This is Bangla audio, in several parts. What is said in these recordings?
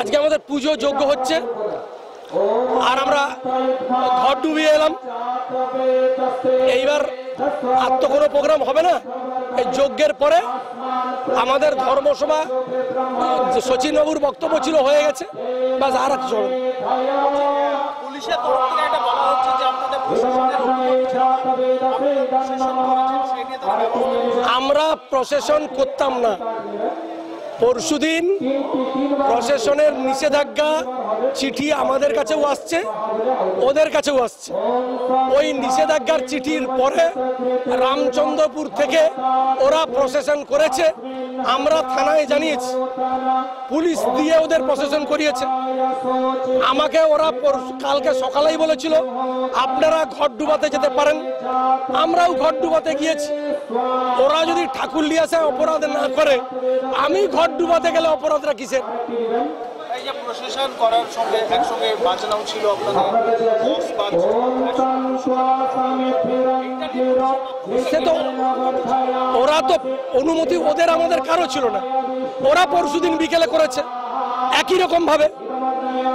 আজকে আমাদের পুজো যোগ্য হচ্ছে। আর আমরা ঘর ডুবিয়ে এলাম। এইবার আর তো কোনো প্রোগ্রাম হবে না। এই যজ্ঞের পরে আমাদের ধর্মসভা সচিন বাবুর বক্তব্য ছিল হয়ে গেছে। বাস আর কিছু হবে। পুলিশের তরফ থেকে এটা বলা হচ্ছে যে আপনাদের। আমরা প্রশাসন করতাম না পরশুদিন প্রশাসনের নিষেধাজ্ঞা চিঠি আমাদের কাছেও আসছে, ওদের কাছেও আসছে। ওই নিষেধাজ্ঞার চিঠির পরে রামচন্দ্রপুর থেকে ওরা প্রসেশন করেছে, আমরা থানায় জানিয়েছি। পুলিশ দিয়ে ওদের প্রসেশন করিয়েছে। আমাকে ওরা কালকে সকালেই বলেছিল, আপনারা ঘর ডুবাতে যেতে পারেন। আমরাও ঘর ডুবাতে গিয়েছি। ওরা যদি ঠাকুর লিয়াসে অপরাধ না করে, আমি ঘর ডুবাতে গেলে অপরাধটা কিসের? প্রশাসন করার সঙ্গে একসঙ্গে বাজনাও ছিল আপনাদের। বক্স বাজছে সে তো ওরা তো অনুমতি ওদের আমাদের কারও ছিল না। ওরা পরশুদিন বিকেলে করেছে। একই রকম ভাবে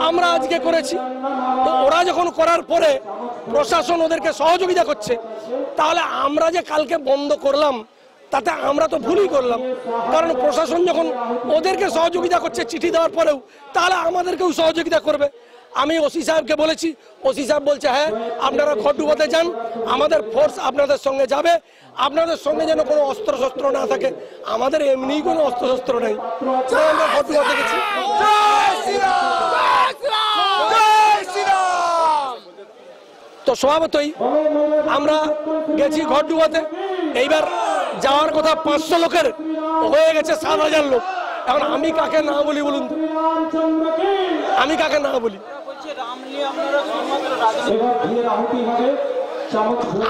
আমরা আজকে করেছি। তো ওরা যখন করার পরে প্রশাসন ওদেরকে সহযোগিতা করছে তাহলে আমরা যে কালকে বন্ধ করলাম তাতে আমরা তো ভুলই করলাম। কারণ প্রশাসন যখন ওদেরকে সহযোগিতা করছে চিঠি দেওয়ার পরেও তাহলে আমাদেরকেও সহযোগিতা করবে। আমি ওসি সাহেবকে বলেছি ওসি সাহেব বলছে হ্যাঁ আপনারা ঘর ডুবাতে যান আমাদের ফোর্স আপনাদের সঙ্গে যাবে আপনাদের সঙ্গে যেন কোনো অস্ত্র শস্ত্র না থাকে। আমাদের এমনি কোনো অস্ত্র শস্ত্র নেই আমরা ঘর গেছি। তো স্বভাবতই আমরা গেছি ঘর ডুবাতে এইবার যাওয়ার কথা পাঁচশো লোকের হয়ে গেছে, সাত হাজার লোক। এখন আমি কাকে না বলি বলুন? আমি কাকে না বলি?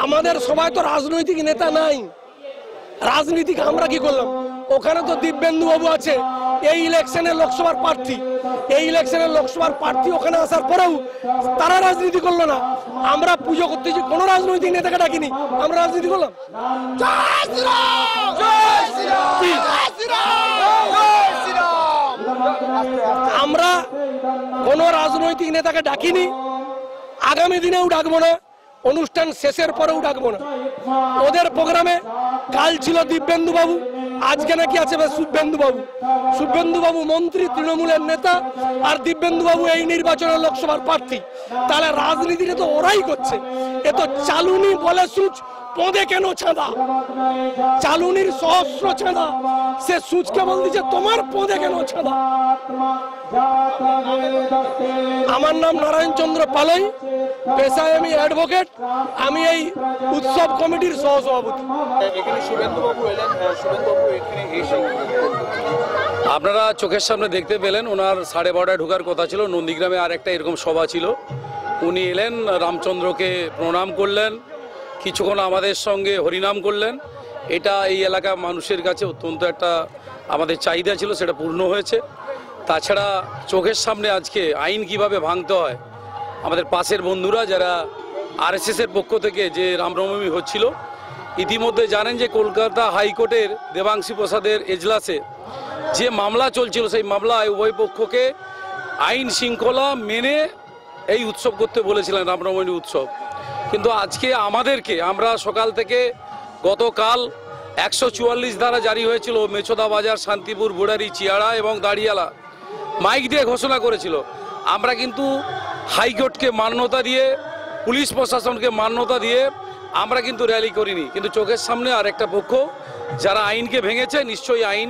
আমাদের সবাই তো রাজনৈতিক নেতা নাই। রাজনীতিক আমরা কি করলাম? ওখানে তো দিব্যেন্দু বাবু আছে। এই ইলেকশনের লোকসভার প্রার্থী এই ইলেকশনের লোকসভার প্রার্থী ওখানে আসার পরেও তারা রাজনীতি করল না। আমরা পুজো করতেছি কোনো রাজনৈতিক নেতাকে ডাকিনি। আমরা রাজনীতি করলাম। আমরা কোনো রাজনৈতিক নেতাকে ডাকিনি। আগামী দিনেও ডাকবো না। অনুষ্ঠান শেষের পরেও ডাকবো না। ওদের প্রোগ্রামে কাল ছিল দিব্যেন্দু বাবু আজকে নাকি আছে শুভেন্দু বাবু শুভেন্দু বাবু মন্ত্রী, তৃণমূলের নেতা আর দিব্যেন্দু বাবু এই নির্বাচনের লোকসভার প্রার্থী। তাহলে রাজনীতিটা তো ওরাই করছে। এ তো চালুনি বলে সুচ পদে কেন ছাঁদা? চালুনির সহস্র ছাঁদা। সে সুচকে বল দিচ্ছে তোমার পদে কেন ছাঁদা? আমার নাম নারায়ণ চন্দ্র পালই। পেশায় আমি অ্যাডভোকেট। আমি এই উৎসব কমিটির সহসভাপতি। এসে আপনারা চোখের সামনে দেখতে পেলেন ওনার সাড়ে বারোটায় ঢোকার কথা ছিল। নন্দীগ্রামে আর একটা এরকম সভা ছিল। উনি এলেন রামচন্দ্রকে প্রণাম করলেন। কিছুক্ষণ আমাদের সঙ্গে হরিনাম করলেন। এটা এই এলাকা মানুষের কাছে অত্যন্ত একটা আমাদের চাহিদা ছিল, সেটা পূর্ণ হয়েছে। তাছাড়া চোখের সামনে আজকে আইন কীভাবে ভাঙতে হয়, আমাদের পাশের বন্ধুরা যারা আরএসএসের পক্ষ থেকে যে রামনবমী হচ্ছিল, ইতিমধ্যে জানেন যে কলকাতা হাইকোর্টের দেবাংশী প্রসাদের এজলাসে যে মামলা চলছিল, সেই মামলায় উভয় পক্ষকে আইন শৃঙ্খলা মেনে এই উৎসব করতে বলেছিলেন রামনবমী উৎসব। কিন্তু আজকে আমাদেরকে, আমরা সকাল থেকে গতকাল একশো চুয়াল্লিশ ধারা জারি হয়েছিল মেছদা বাজার, শান্তিপুর, বুড়ারি, চিয়াড়া এবং দাঁড়িয়ালা। মাইক দিয়ে ঘোষণা করেছিল। আমরা কিন্তু হাইকোর্টকে মান্যতা দিয়ে, পুলিশ প্রশাসনকে মান্যতা দিয়ে আমরা কিন্তু র্যালি করিনি। কিন্তু চোখের সামনে আর একটা পক্ষ, যারা আইনকে ভেঙেছে, নিশ্চয়ই আইন,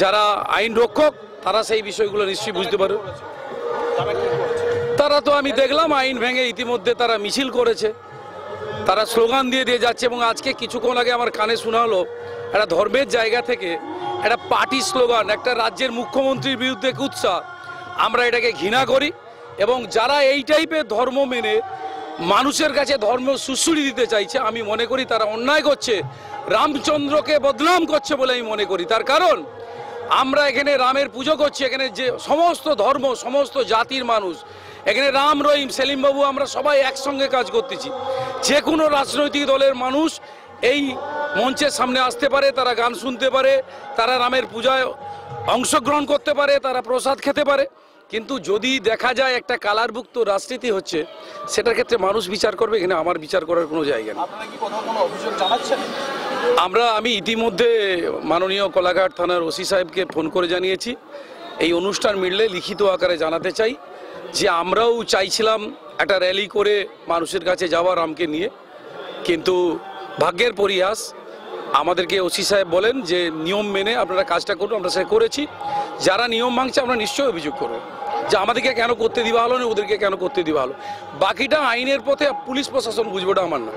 যারা আইন রক্ষক, তারা সেই বিষয়গুলো নিশ্চয়ই বুঝতে পারে তারা কি করছে তারা তো আমি দেখলাম, আইন ভেঙে ইতিমধ্যে তারা মিছিল করেছে। তারা স্লোগান দিয়ে দিয়ে যাচ্ছে এবং আজকে কিছুক্ষণ আগে আমার কানে শোনা হলো একটা ধর্মের জায়গা থেকে একটা পার্টি স্লোগান, একটা রাজ্যের মুখ্যমন্ত্রীর বিরুদ্ধে কুৎসা। আমরা এটাকে ঘৃণা করি এবং যারা এই টাইপের ধর্ম মেনে মানুষের কাছে ধর্ম সুশ্রুড়ি দিতে চাইছে, আমি মনে করি তারা অন্যায় করছে, রামচন্দ্রকে বদনাম করছে বলে আমি মনে করি। তার কারণ, আমরা এখানে রামের পুজো করছি, এখানে যে সমস্ত ধর্ম, সমস্ত জাতির মানুষ এখানে রাম রহিম সেলিম বাবু আমরা সবাই একসঙ্গে কাজ করতেছি। যে কোনো রাজনৈতিক দলের মানুষ এই মঞ্চের সামনে আসতে পারে তারা গান শুনতে পারে তারা রামের পূজায় অংশগ্রহণ করতে পারে তারা প্রসাদ খেতে পারে। কিন্তু যদি দেখা যায় একটা কালারভুক্ত রাজনীতি হচ্ছে সেটার ক্ষেত্রে মানুষ বিচার করবে এখানে আমার বিচার করার কোনো জায়গা নেই। আমরা আমি ইতিমধ্যে মাননীয় কোলাঘাট থানার ওসি সাহেবকে ফোন করে জানিয়েছি। এই অনুষ্ঠান মিললে লিখিত আকারে জানাতে চাই। যে আমরাও চাইছিলাম একটা র্যালি করে মানুষের কাছে যাওয়া রামকে নিয়ে। কিন্তু ভাগ্যের পরিহাস আমাদেরকে ওসি সাহেব বলেন যে নিয়ম মেনে আপনারা কাজটা করুন আমরা সেটা করেছি। যারা নিয়ম ভাঙছে আমরা নিশ্চয়ই অভিযোগ করব। যে আমাদেরকে কেন করতে দিবা হলো না ওদেরকে কেন করতে দিবা হলো? বাকিটা আইনের পথে পুলিশ প্রশাসন বুঝবোটা আমার না।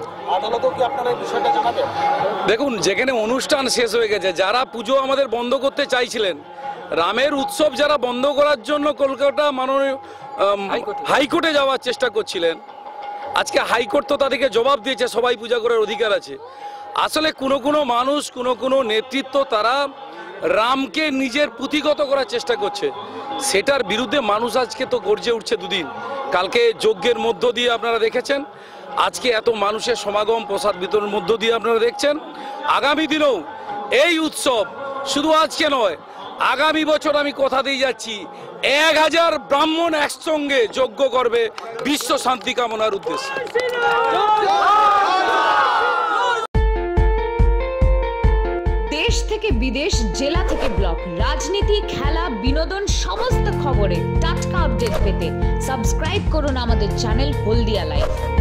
দেখুন যেখানে অনুষ্ঠান শেষ হয়ে গেছে যারা পুজো আমাদের বন্ধ করতে চাইছিলেন রামের উৎসব যারা বন্ধ করার জন্য কলকাতা মাননীয় হাইকোর্টে যাওয়ার চেষ্টা করছিলেন। আজকে হাইকোর্ট তো তাদেরকে জবাব দিয়েছে সবাই পূজা করার অধিকার আছে। আসলে কোনো কোনো মানুষ কোনো কোনো নেতৃত্ব তারা রামকে নিজের পুঁথিগত করার চেষ্টা করছে। সেটার বিরুদ্ধে মানুষ আজকে তো গর্জে উঠছে দুদিন। কালকে যজ্ঞের মধ্য দিয়ে আপনারা দেখেছেন আজকে এত মানুষের সমাগম প্রসাদ বিতরণের মধ্য দিয়ে আপনারা দেখছেন। আগামী দিনেও এই উৎসব শুধু আজকে নয় আগামী বছর আমি কথা দিয়ে যাচ্ছি। এক হাজার ব্রাহ্মণ একসঙ্গে যজ্ঞ করবে বিশ্ব শান্তি কামনার উদ্দেশ্যে। দেশ থেকে বিদেশ, জেলা থেকে ব্লক, রাজনীতি, খেলা, বিনোদন, সমস্ত খবরে টাটকা আপডেট পেতে সাবস্ক্রাইব করুন আমাদের চ্যানেল হলদিয়া লাইফ।